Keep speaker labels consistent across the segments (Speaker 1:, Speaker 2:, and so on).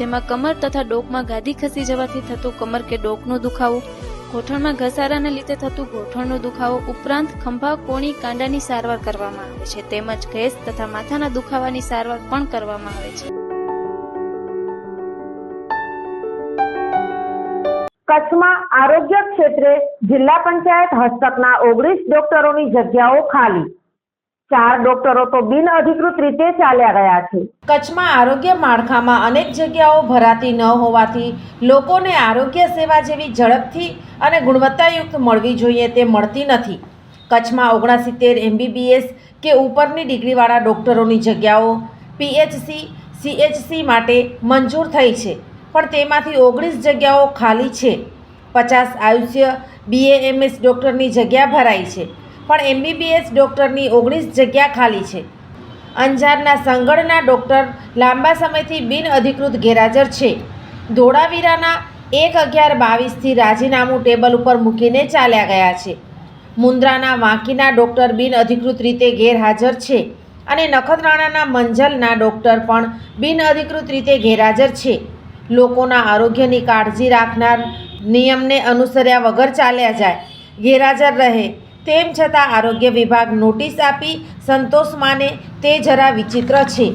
Speaker 1: જેમાં કમર તથા ડોકમાં ગાદી ખસી જવાથી થતું કમર કે ડોકનો દુખાવો, ગોઠણમાં ઘસારાને લીધે થતું ગોઠણનો દુખાવો ઉપરાંત ખંભા, કોણી, કાંડાની સારવાર કરવામાં આવે છે. તેમજ ગેસ તથા માથાના દુખાવાની સારવાર પણ કરવામાં આવે છે.
Speaker 2: કચ્છમાં આરોગ્ય ક્ષેત્રે જિલ્લા પંચાયત હસ્તકના ઓગણીસ ડોક્ટરોની જગ્યાઓ ખાલી. ચાર ડોક્ટરો તો બિન અધિકૃત રીતે ચાલ્યા ગયા છે.
Speaker 3: કચ્છમાં આરોગ્ય માળખામાં અનેક જગ્યાઓ ભરાતી ન હોવાથી લોકોને આરોગ્ય સેવા જેવી ઝડપથી અને ગુણવત્તાયુક્ત મળવી જોઈએ તે મળતી નથી. કચ્છમાં ઓગણસિત્તેર એમબીબીએસ કે ઉપરની ડિગ્રીવાળા ડૉક્ટરોની જગ્યાઓ પીએચસી, સીએચસી માટે મંજૂર થઈ છે, પણ તેમાંથી ઓગણીસ જગ્યાઓ ખાલી છે. પચાસ આયુષ્ય બીએએમએસ ડૉક્ટરની જગ્યા ભરાઈ છે. પણ એમબીબીએસ ડૉક્ટરની ઓગણીસ જગ્યા ખાલી છે. અંજારના સંગડના ડૉક્ટર લાંબા સમયથી બિનઅધિકૃત ગેરહાજર છે. ધોળાવીરાના એક અગિયાર બાવીસથી રાજીનામું ટેબલ ઉપર મૂકીને ચાલ્યા ગયા છે. મુન્દ્રાના વાંકીના ડૉક્ટર બિનઅધિકૃત રીતે ગેરહાજર છે અને નખત્રાણાના મંજલના ડૉક્ટર પણ બિનઅધિકૃત રીતે ગેરહાજર છે. લોકોના આરોગ્યની કાળજી રાખનાર નિયમને અનુસર્યા વગર ચાલ્યા જાય. ગેરહાજર રહે તેમ છતાં આરોગ્ય વિભાગ નોટિસ આપી સંતોષ માને તે જરા વિચિત્ર છે.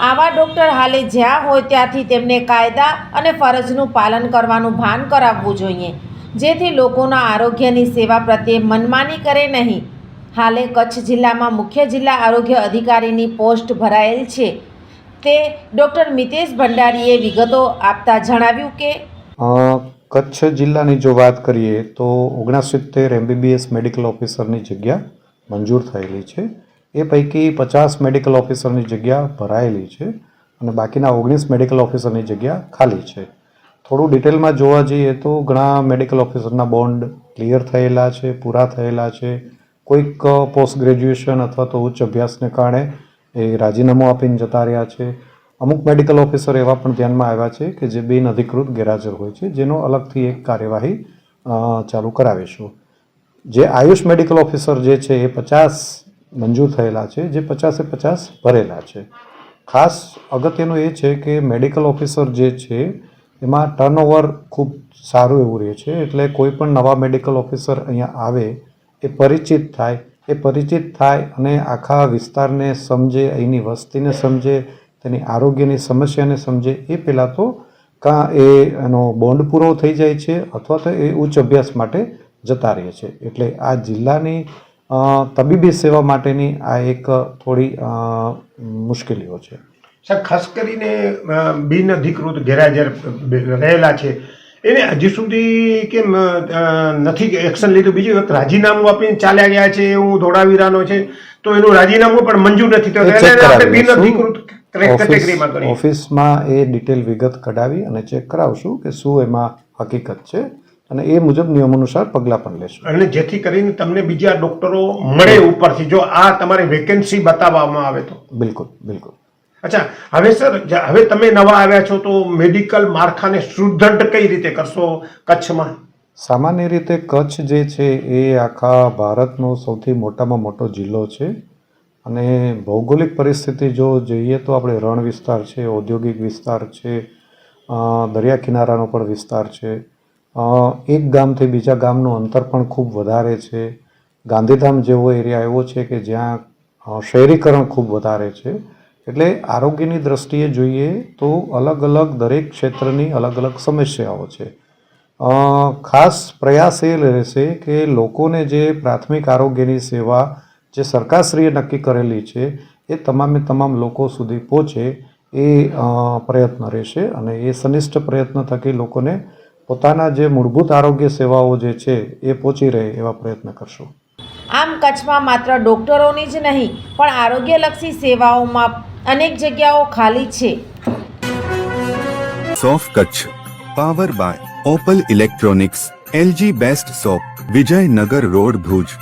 Speaker 3: આવા ડૉક્ટર હાલે જ્યાં હોય ત્યાંથી તેમને કાયદા અને ફરજનું પાલન કરવાનું ભાન કરાવવું જોઈએ, જેથી લોકોના આરોગ્યની સેવા પ્રત્યે મનમાની કરે નહીં. હાલે કચ્છ જિલ્લામાં મુખ્ય જિલ્લા આરોગ્ય અધિકારીની પોસ્ટ ભરાયેલ છે. તે ડૉક્ટર મિતેશ ભંડારીએ વિગતો આપતા જણાવ્યું કે
Speaker 4: કચ્છ જિલ્લાની જો વાત કરીએ તો ઓગણસિત્તેર એમબીબીએસ મેડિકલ ઓફિસરની જગ્યા મંજૂર થયેલી છે. એ પૈકી પચાસ મેડિકલ ઓફિસરની જગ્યા ભરાયેલી છે અને બાકીના ઓગણીસ મેડિકલ ઓફિસરની જગ્યા ખાલી છે. થોડું ડિટેલમાં જોવા જઈએ તો ઘણા મેડિકલ ઓફિસરના બોન્ડ ક્લિયર થયેલા છે, પૂરા થયેલા છે. કોઈક પોસ્ટ ગ્રેજ્યુએશન અથવા તો ઉચ્ચ અભ્યાસને કારણે એ રાજીનામું આપીને જતા રહ્યા છે. અમુક મેડિકલ ઓફિસર એવા પણ ધ્યાનમાં આવ્યા છે કે જે બિન અધિકૃત ગેરહાજર હોય છે, જેનો અલગથી એક કાર્યવાહી ચાલુ કરાવીશું. જે આયુષ મેડિકલ ઓફિસર જે છે એ પચાસ મંજૂર થયેલા છે, જે પચાસે પચાસ ભરેલા છે. ખાસ અગત્યનું એ છે કે મેડિકલ ઓફિસર જે છે, એમાં ટર્નઓવર ખૂબ સારું એવું રહે છે, એટલે કોઈ પણ નવા મેડિકલ ઓફિસર અહીંયા આવે, એ પરિચિત થાય, એ પરિચિત થાય અને આખા વિસ્તારને સમજે, અહીંની વસ્તીને સમજે તેની આરોગ્યની સમસ્યાને સમજે એ પહેલાં તો કાં એ એનો બોન્ડ પૂરો થઈ જાય છે અથવા તો એ ઉચ્ચ અભ્યાસ માટે જતા રહે છે. એટલે આ જિલ્લાની તબીબી સેવા માટેની આ એક થોડી મુશ્કેલીઓ છે.
Speaker 5: સાહેબ ખાસ કરીને બિન અધિકૃત ગેરહાજર રહેલા છે. એને હજી સુધી કેમ નથી એક્શન લીધું? બીજું એક રાજીનામું આપીને ચાલ્યા ગયા છે એવું ધોળાવીરાનો છે તો એનું રાજીનામું પણ મંજૂર નથી. થયું
Speaker 4: બિન check ઓફિસમાં એ ડિટેલ વિગત કઢાવી અને ચેક કરાવશું કે શું એમાં હકીકત છે અને એ મુજબ નિયમ અનુસાર પગલાં પણ લેશું.
Speaker 5: અને જેથી કરીને તમને બીજા ડોક્ટરો મળે ઉપરથી જો આ તમારી વેકેન્સી બતાવવામાં આવે તો.
Speaker 4: બિલકુલ બિલકુલ.
Speaker 5: અચ્છા હવે સર હવે તમે નવા આવ્યા છો તો મેડિકલ માળખાને સુદૃઢ કઈ રીતે કરશો કચ્છમાં?
Speaker 4: સામાન્ય રીતે કચ્છ જે છે એ આખા ભારતનો સૌથી મોટામાં મોટો જિલ્લો છે. અને ભૌગોલિક પરિસ્થિતિ જો જોઈએ તો આપણે રણ વિસ્તાર છે, ઔદ્યોગિક વિસ્તાર છે દરિયા કિનારાનો પણ વિસ્તાર છે. એક ગામથી બીજા ગામનું અંતર પણ ખૂબ વધારે છે. ગાંધીધામ જેવો એરિયા એવો છે કે જ્યાં શહેરીકરણ ખૂબ વધારે છે. એટલે આરોગ્યની દ્રષ્ટિએ જોઈએ તો અલગ અલગ દરેક ક્ષેત્રની અલગ અલગ સમસ્યાઓ છે. ખાસ પ્રયાસ એ રહેશે કે લોકોને જે પ્રાથમિક આરોગ્યની સેવા જે સરકારશ્રીએ નક્કી કરેલી છે એ તમામે તમામ લોકો સુધી પહોંચે એ પ્રયત્ન રહેશે અને એ સનિષ્ઠ પ્રયત્ન થકી લોકોને પોતાના જે મૂળભૂત આરોગ્ય સેવાઓ જે છે એ પહોંચી રહે એવા પ્રયત્ન કરશું.
Speaker 3: આમ કચ્છમાં માત્ર ડોક્ટરોની જ નહીં પણ આરોગ્યલક્ષી સેવાઓમાં અનેક જગ્યાઓ ખાલી છે.
Speaker 6: સોફ Kutch power buy Opal electronics LG best shop Vijaynagar road Bhuj.